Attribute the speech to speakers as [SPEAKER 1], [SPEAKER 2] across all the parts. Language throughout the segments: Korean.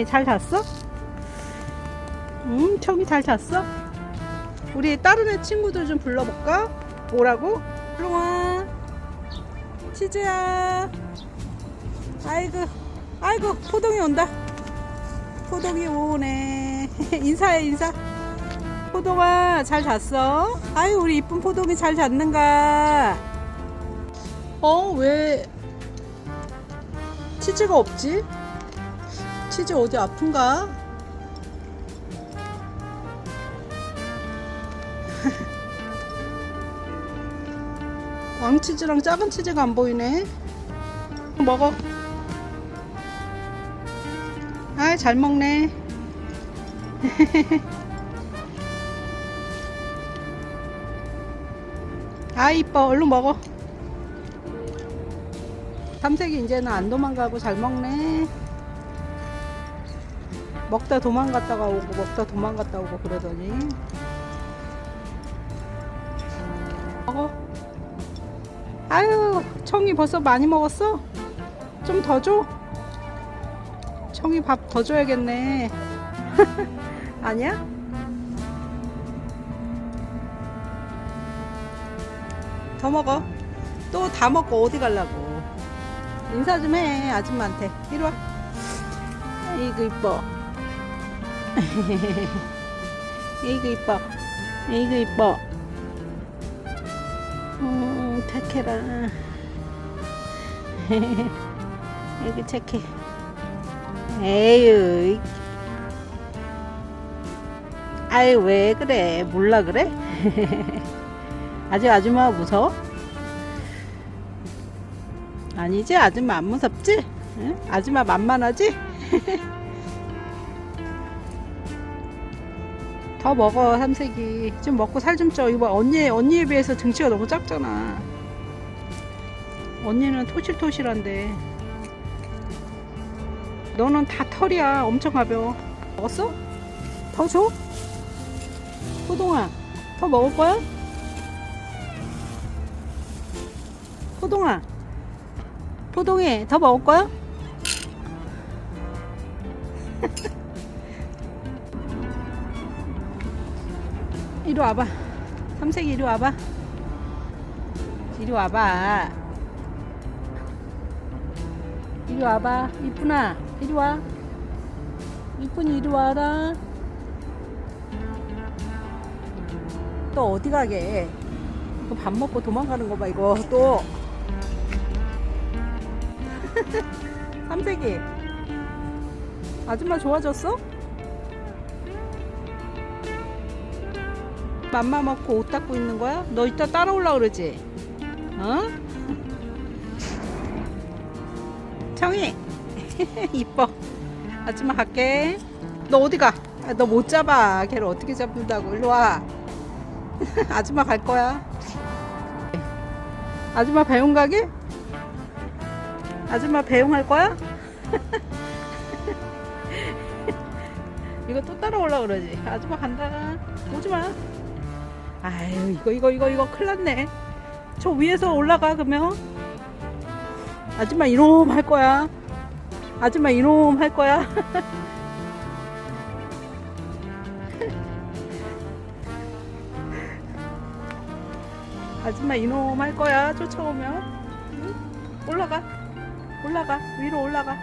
[SPEAKER 1] 청이 잘 잤어? 응, 청이 잘 잤어? 우리 다른 애 친구들 좀 불러볼까? 뭐라고? 일로와. 치즈야. 아이고, 아이고, 포동이 온다. 포동이 오네. 인사해, 인사. 포동아, 잘 잤어? 아유, 우리 이쁜 포동이 잘 잤는가? 어, 왜 치즈가 없지? 치즈 어디 아픈가? 왕치즈랑 작은 치즈가 안 보이네. 먹어. 아, 잘 먹네. 아, 이뻐. 얼른 먹어. 삼색이 이제는 안 도망가고 잘 먹네. 먹다 도망갔다가 오고 먹다 도망갔다 오고 그러더니 먹어. 아유, 청이 벌써 많이 먹었어? 좀 더 줘? 청이 밥 더 줘야겠네. 아니야? 더 먹어. 또 다 먹고 어디 가려고. 인사 좀 해, 아줌마한테. 이리 와. 이거 이뻐. 이거 이뻐. 이거 이뻐. 음, 착해라. 이거 착해. 에휴. 아이, 왜 그래? 몰라 그래? 아직 아줌마 무서워? 아니지? 아줌마 안 무섭지? 응? 아줌마 만만하지? 더 먹어 삼색이 좀 먹고 살 좀 쪄 이거 봐, 언니 언니에 비해서 등치가 너무 작잖아 언니는 토실토실한데 너는 다 털이야 엄청 가벼워 먹었어? 더 줘? 호동아 더 먹을 거야? 호동아 포동이 더 먹을 거야? 이리 와봐. 삼색이 이리 와봐. 이리 와봐. 이리 와봐. 이쁜아, 이리 와. 이쁜이 이리 와라. 또 어디 가게? 이거 밥 먹고 도망가는 거 봐, 이거 또. 삼색이. 아줌마 좋아졌어? 맘마 먹고 옷 닦고 있는 거야? 너 이따 따라올라 그러지? 어? 청이 이뻐 아줌마 갈게 너 어디 가? 아, 너못 잡아 걔를 어떻게 잡는다고 일로 와 아줌마 갈 거야 아줌마 배웅 가게? 아줌마 배웅할 거야? 이거 또 따라올라 그러지 아줌마 간다 오지마 아유 이거 이거 이거 이거 큰일 났네. 저 위에서 올라가 그러면? 아줌마 이놈 할 거야. 아줌마 이놈 할 거야. 아줌마 이놈 할 거야 쫓아오면. 응? 올라가. 올라가. 위로 올라가.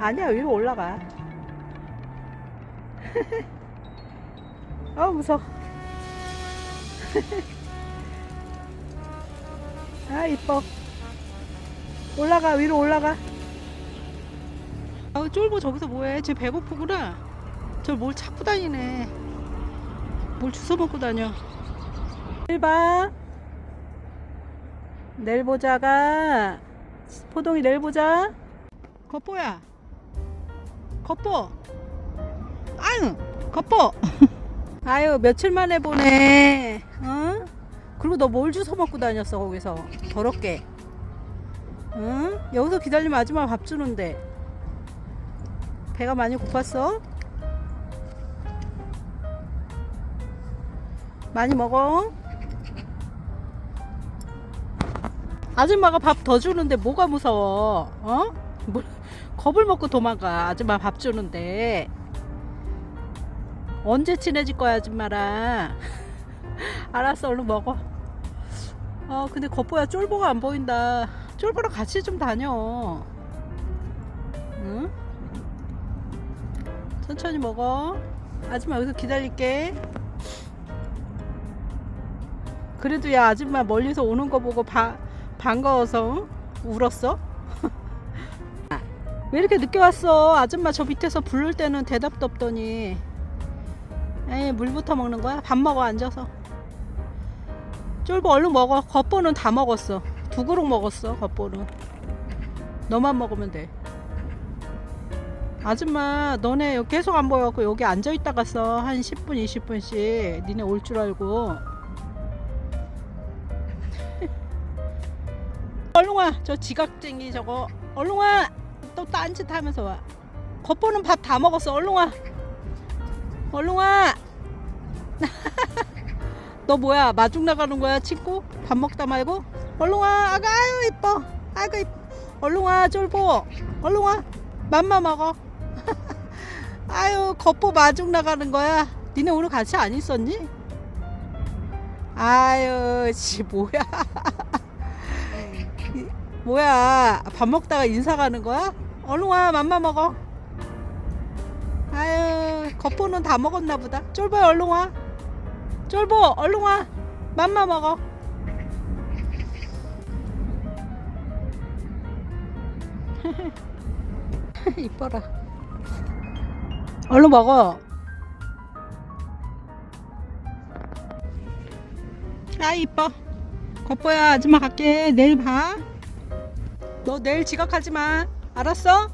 [SPEAKER 1] 아니야 위로 올라가. 아 무서워 아 이뻐. 올라가 위로 올라가. 아우 쫄보 저기서 뭐해? 쟤 배고프구나. 저 뭘 찾고 다니네. 뭘 주워 먹고 다녀. 내일 봐. 내일 보자가. 포동이 내일 보자. 겉보야. 겉보. 아유 겉보 아유 며칠 만에 보네 어? 그리고 너 뭘 주워 먹고 다녔어 거기서 더럽게 응? 여기서 기다리면 아줌마 밥 주는데 배가 많이 고팠어? 많이 먹어? 아줌마가 밥 더 주는데 뭐가 무서워 어? 뭘 겁을 먹고 도망가 아줌마 밥 주는데 언제 친해질 거야 아줌마랑 알았어 얼른 먹어. 아 근데 겉보야 쫄보가 안 보인다. 쫄보랑 같이 좀 다녀. 응? 천천히 먹어. 아줌마 여기서 기다릴게. 그래도 야 아줌마 멀리서 오는 거 보고 바, 반가워서 울었어? 왜 이렇게 늦게 왔어? 아줌마 저 밑에서 부를 때는 대답도 없더니 에이 물부터 먹는 거야? 밥 먹어 앉아서. 쫄보 얼른 먹어. 겉보는 다 먹었어. 두 그릇 먹었어 겉보는. 너만 먹으면 돼. 아줌마 너네 계속 안 보여갖고 여기 앉아있다 갔어 한 10분 20분씩. 니네 올 줄 알고. 얼른 와저 지각쟁이 저거. 얼른 와또 딴짓 하면서 와. 겉보는 밥 다 먹었어. 얼른 와 얼른 와. 너 뭐야 마중 나가는 거야 친구? 밥 먹다 말고? 얼른 와. 아가 아유 이뻐. 아이고 이뻐. 얼른 와 쫄보. 얼른 와. 맘마 먹어. 아유 겉보 마중 나가는 거야. 니네 오늘 같이 안 있었니? 아유 씨 뭐야. 이- 뭐야 밥 먹다가 인사 가는 거야? 얼른 와 맘마 먹어. 겉보는 다 먹었나 보다. 쫄보 얼른 와. 쫄보 얼른 와. 맘마 먹어. 이뻐라. 얼른 먹어. 아 이뻐. 겉보야 아줌마 갈게. 내일 봐 너 내일 지각하지 마. 알았어?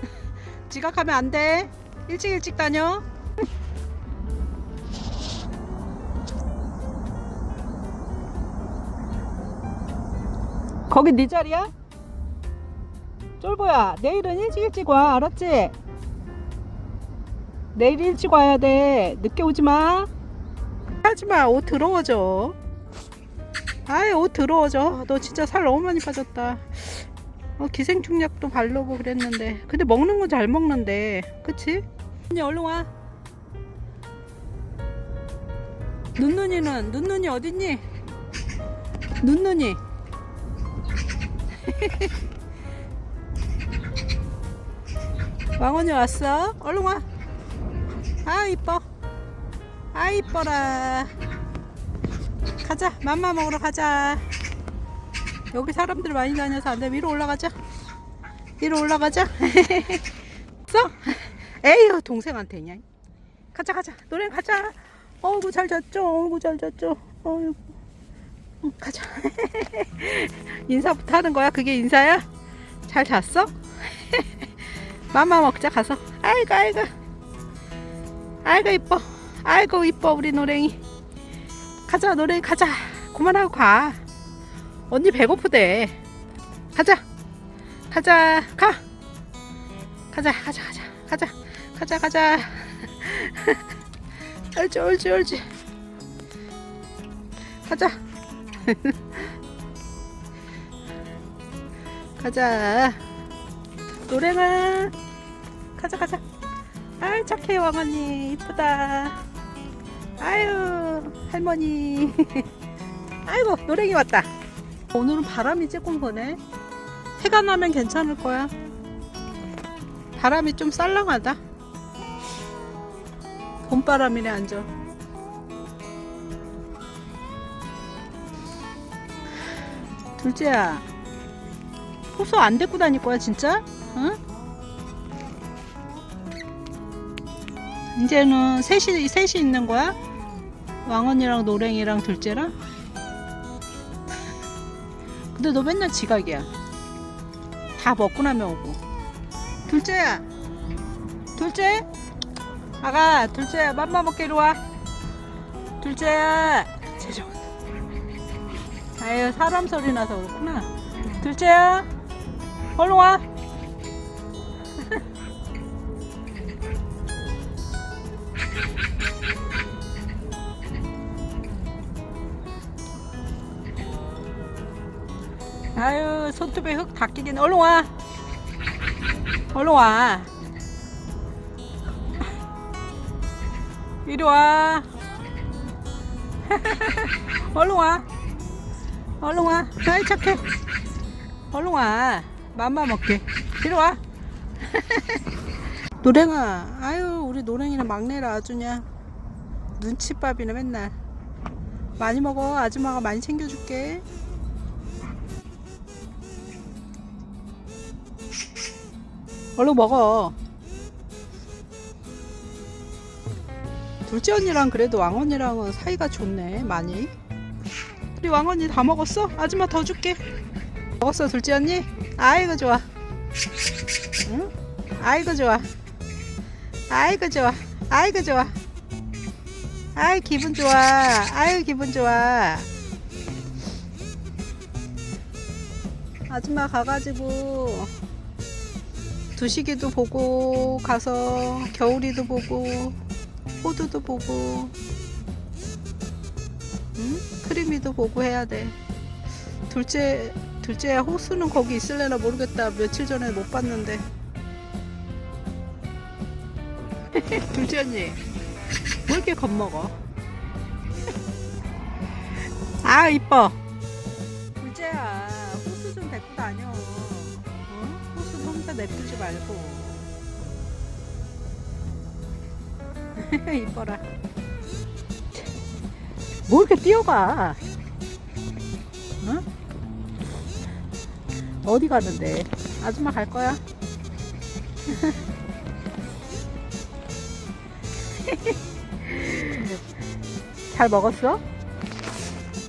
[SPEAKER 1] 지각하면 안 돼. 일찍 일찍 다녀. 거기 네 자리야? 쫄보야, 내일은 일찍 일찍 와, 알았지? 내일 일찍 와야 돼. 늦게 오지 마. 하지 마, 옷 더러워져. 아이, 옷 더러워져. 너 진짜 살 너무 많이 빠졌다. 어, 기생충약도 바르고 그랬는데 근데 먹는 건 잘 먹는데 그치? 언니 얼른 와 눈눈이는 눈눈이 어딨니? 눈눈이 왕언니 왔어? 얼른 와. 아 이뻐. 아 이뻐라. 가자. 맘마 먹으러 가자. 여기 사람들 많이 다녀서 안 돼 위로 올라가자 위로 올라가자 써? 에휴 동생한테냐 가자 가자 노래 가자 어이구 잘 잤죠 어이구 잘 잤죠 어이구 응, 가자 인사부터 하는 거야 그게 인사야? 잘 잤어? 맘마 먹자 가서 아이고 아이고 아이고 이뻐 아이고 이뻐 우리 노랭이 가자 노랭이 가자 그만하고 가 언니 배고프대. 가자. 가자. 가. 가자. 가자. 가자. 가자. 가자. 가자. 옳지 옳지 옳지. 가자. 가자. 노랭아. 가자 가자. 아이 착해 왕언니 이쁘다. 아유 할머니. 아이고 노랭이 왔다. 오늘은 바람이 조금 거네. 해가 나면 괜찮을 거야. 바람이 좀 쌀랑하다. 봄바람이네 앉아. 둘째야, 호수 안 데리고 다닐 거야 진짜? 응? 이제는 셋이 셋이 있는 거야? 왕언니랑 노랭이랑 둘째랑? 근데 너 맨날 지각이야. 다 먹고 나면 오고. 둘째야. 둘째? 아가, 둘째야. 맘마 먹게 이리 와. 둘째야. 제정. 아유, 사람 소리 나서 그렇구나. 둘째야. 얼른 와. 아유 손톱에 흙 닦이긴 얼른 와 얼른 와 이리 와. 얼른 와. 얼른 와. 아이 착해. 얼른 와. 맘마 먹게. 이리 와. 노랭아 아유 우리 노랭이는 막내라 아주냐? 눈치밥이네 맨날. 많이 먹어. 아줌마가 많이 챙겨줄게. 얼른 먹어 둘째 언니랑 그래도 왕언니랑은 사이가 좋네 많이. 우리 왕언니 다 먹었어? 아줌마 더 줄게. 먹었어 둘째 언니? 아이고 좋아. 응? 아이고 좋아. 아이고 좋아. 아이고 좋아. 아이 기분 좋아. 아유 기분 좋아. 아줌마 가가지고 두시기도 보고 가서 겨울이도 보고 호두도 보고 응? 크리미도 보고 해야 돼. 둘째 둘째 호수는 거기 있을래나 모르겠다. 며칠 전에 못 봤는데. 둘째 언니 뭐 이렇게 겁먹어? 아 이뻐. 둘째야 호수 좀 데리고 다녀. 어? 호수 혼자 냅두지 말고 이뻐라 뭐 이렇게 뛰어가 응? 어디 가는데 아줌마 갈 거야? 잘 먹었어?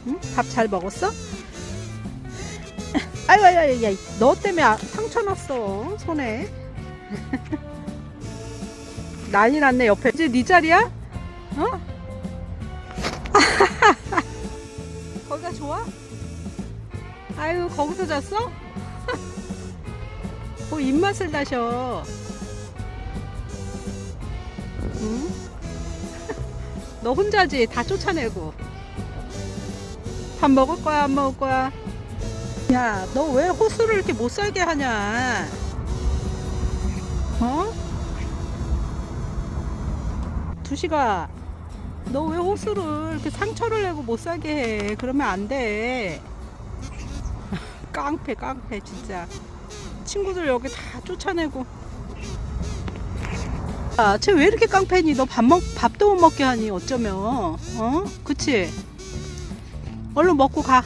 [SPEAKER 1] 응? 밥 잘 먹었어? 아유, 아유, 아유, 아유, 너 때문에 아- 상처 났어, 손에. 난리 났네, 옆에. 이제 네 자리야? 어? 거기가 좋아? 아유, 거기서 잤어? 뭐 입맛을 다셔. 응? 너 혼자지 다 쫓아내고 밥 먹을 거야 안 먹을 거야 야 너 왜 호수를 이렇게 못 살게 하냐 어? 두시가 너왜 호수를 이렇게 상처를 내고 못 살게 해 그러면 안돼 깡패 깡패 진짜 친구들 여기 다 쫓아내고 아, 쟤 왜 이렇게 깡패니? 너 밥 먹, 밥도 못 먹게 하니, 어쩌면. 어? 그치? 얼른 먹고 가.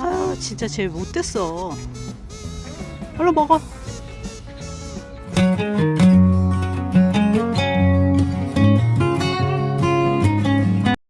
[SPEAKER 1] 아, 진짜 쟤 못됐어. 얼른 먹어.